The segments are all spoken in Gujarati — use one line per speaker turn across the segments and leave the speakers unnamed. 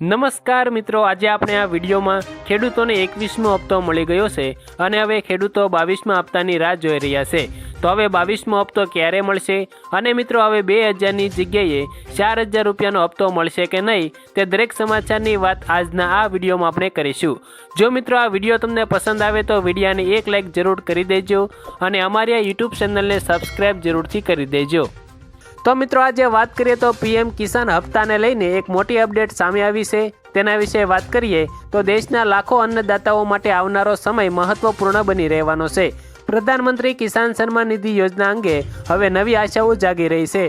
નમસ્કાર મિત્રો, આજે આપણે આ વિડીયોમાં ખેડૂતોને એકવીસમો હપ્તો મળી ગયો છે અને હવે ખેડૂતો બાવીસમા હપ્તાની રાહ જોઈ રહ્યા છે. તો હવે બાવીસમો હપ્તો ક્યારે મળશે અને મિત્રો, હવે બે હજારની જગ્યાએ ચાર હજાર રૂપિયાનો હપ્તો મળશે કે નહીં તે દરેક સમાચારની વાત આજના આ વિડીયોમાં આપણે કરીશું. જો મિત્રો, આ વીડિયો તમને પસંદ આવે તો વિડીયાને એક લાઇક જરૂર કરી દેજો અને અમારી આ યુટ્યુબ ચેનલને સબસ્ક્રાઈબ જરૂરથી કરી દેજો. તો મિત્રો, આજે વાત કરીએ તો પીએમ કિસાન હપ્તાને લઈને એક મોટી અપડેટ સામે આવી છે. તેના વિશે વાત કરીએ તો દેશના લાખો અન્નદાતાઓ માટે આવનારો સમય મહત્વપૂર્ણ બની રહેવાનો છે. પ્રધાનમંત્રી કિસાન સન્માન નિધિ યોજના અંગે હવે નવી આશાઓ જાગી રહી છે.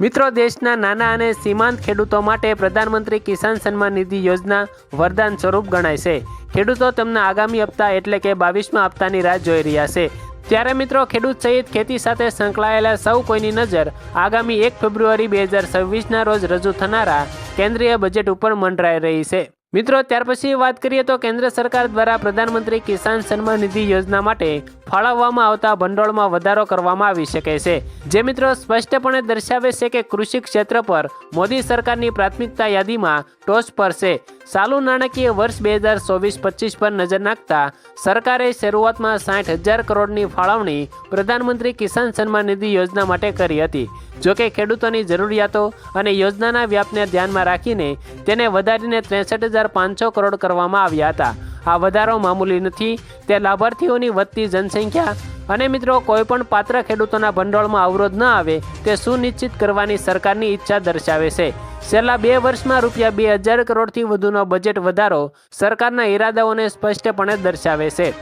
મિત્રો, દેશના નાના અને સીમાંત ખેડૂતો માટે પ્રધાનમંત્રી કિસાન સન્માન નિધિ યોજના વરદાન સ્વરૂપ ગણાય છે. ખેડૂતો તેમના આગામી હપ્તા એટલે કે બાવીસમા હપ્તાની રાહ જોઈ રહ્યા છે. ત્યારે મિત્રો ખેડૂત સહિત ખેતી સાથે સંકળાયેલા સૌ કોઈની નજર આગામી એક ફેબ્રુઆરી બે હજાર છવ્વીસના રોજ રજૂ થનારા કેન્દ્રીય બજેટ ઉપર મંડરાઈ રહી છે. મિત્રો, ત્યાર પછી વાત કરીએ તો કેન્દ્ર સરકાર દ્વારા પ્રધાનમંત્રી કિસાન સન્માન નિધિ યોજના માટે ફાળવવામાં આવતા ભંડોળમાં વધારો કરવામાં આવી શકે છે. જે મિત્રો સ્પષ્ટપણે દર્શાવે છે કે કૃષિ ક્ષેત્ર પર મોદી સરકારની પ્રાથમિકતા યાદીમાં ટોચ પર છે. ચાલુ નાણાકીય વર્ષ બે હજાર ચોવીસ પચીસ પર નજર નાખતા સરકારે શરૂઆતમાં સાઠ હજાર કરોડની ફાળવણી પ્રધાનમંત્રી કિસાન સન્માન નિધિ યોજના માટે કરી હતી. જોકે ખેડૂતોની જરૂરિયાતો અને યોજનાના વ્યાપને ધ્યાનમાં રાખીને તેને વધારીને ત્રેસઠ હજાર પાંચસો કરોડ કરવામાં આવ્યા હતા. આ વધારો મામૂલી નથી, તે લાભાર્થીઓની વધતી જનસંખ્યા અને મિત્રો કોઈપણ પાત્ર ખેડૂતોના ભંડોળમાં અવરોધ ન આવે તે સુનિશ્ચિત કરવાની સરકારની ઈચ્છા દર્શાવે છે. છેલ્લા બે વર્ષમાં રૂપિયા બે હજાર કરોડથી વધુનો બજેટ વધારો સરકારના ઈરાદાઓને સ્પષ્ટપણે દર્શાવે છે.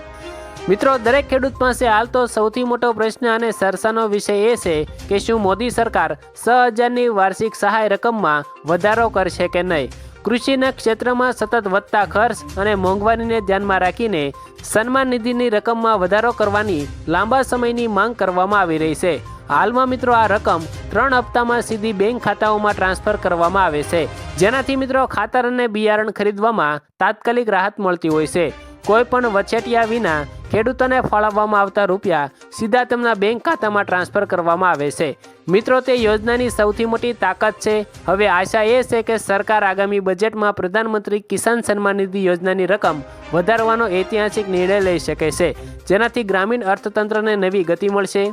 મિત્રો, દરેક ખેડૂત પાસે હાલ તો સૌથી મોટો પ્રશ્ન અને સરસાનો વિષય એ છે કે શું મોદી સરકાર છ હજારની વાર્ષિક સહાય રકમમાં વધારો કરશે કે નહીં? કૃષિના ક્ષેત્રમાં સતત વધતા ખર્ચ અને મોંઘવારીને ધ્યાનમાં રાખીને સન્માન નિધિની રકમમાં વધારો કરવાની લાંબા સમયની માંગ કરવામાં આવી રહી છે. હાલમાં મિત્રો આ રકમ ત્રણ હપ્તામાં સીધી બેંક ખાતાઓમાં ટ્રાન્સફર કરવામાં આવે છે. જેનાથી મિત્રો ખાતર અને બિયારણ ખરીદવામાં તાત્કાલિક રાહત મળતી હોય છે. કોઈ પણ વચેટિયા વિના ખેડૂતોને ફાળવવામાં આવતા રૂપિયા સીધા તેમના બેંક ખાતામાં ટ્રાન્સફર કરવામાં આવે છે. મિત્રો, તે યોજનાની સૌથી મોટી તાકાત છે. હવે આશા એ છે કે સરકાર આગામી બજેટમાં પ્રધાનમંત્રી કિસાન સન્માન નિધિ યોજનાની રકમ વધારવાનો ઐતિહાસિક નિર્ણય લઈ શકે છે. જેનાથી ગ્રામીણ અર્થતંત્રને નવી ગતિ મળશે.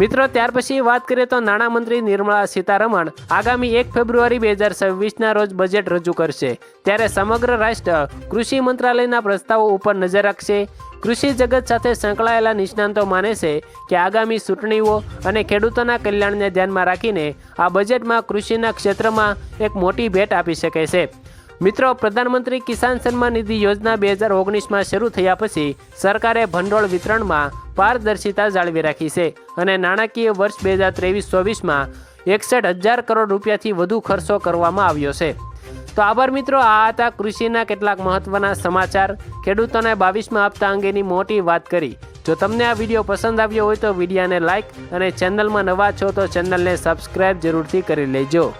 મિત્રો, ત્યાર પછી વાત કરીએ તો નાણામંત્રી નિર્મળા સીતારમણ આગામી એક ફેબ્રુઆરી બે હજાર છવ્વીસના રોજ બજેટ રજૂ કરશે. ત્યારે સમગ્ર રાષ્ટ્ર કૃષિ મંત્રાલયના પ્રસ્તાવો ઉપર નજર રાખશે. કૃષિ જગત સાથે સંકળાયેલા નિષ્ણાંતો માને છે કે આગામી ચૂંટણીઓ અને ખેડૂતોના કલ્યાણને ધ્યાનમાં રાખીને આ બજેટમાં કૃષિના ક્ષેત્રમાં એક મોટી ભેટ આપી શકે છે. મિત્રો, પ્રધાનમંત્રી કિસાન સન્માન નિધિ યોજના બે હજાર ઓગણીસમાં શરૂ થયા પછી સરકારે ભંડોળ વિતરણમાં પારદર્શિતા જાળવી રાખી છે અને નાણાકીય વર્ષ બે હજાર ત્રેવીસ ચોવીસમાં એકસઠ હજાર કરોડ રૂપિયાથી વધુ ખર્ચો કરવામાં આવ્યો છે. તો આભાર મિત્રો, આ હતા કૃષિના કેટલાક મહત્વના સમાચાર. ખેડૂતોને બાવીસમાં આપતા અંગેની મોટી વાત કરી. જો તમને આ વીડિયો પસંદ આવ્યો હોય તો વિડીયાને લાઇક અને ચેનલમાં નવા છો તો ચેનલને સબસ્ક્રાઈબ જરૂરથી કરી લેજો.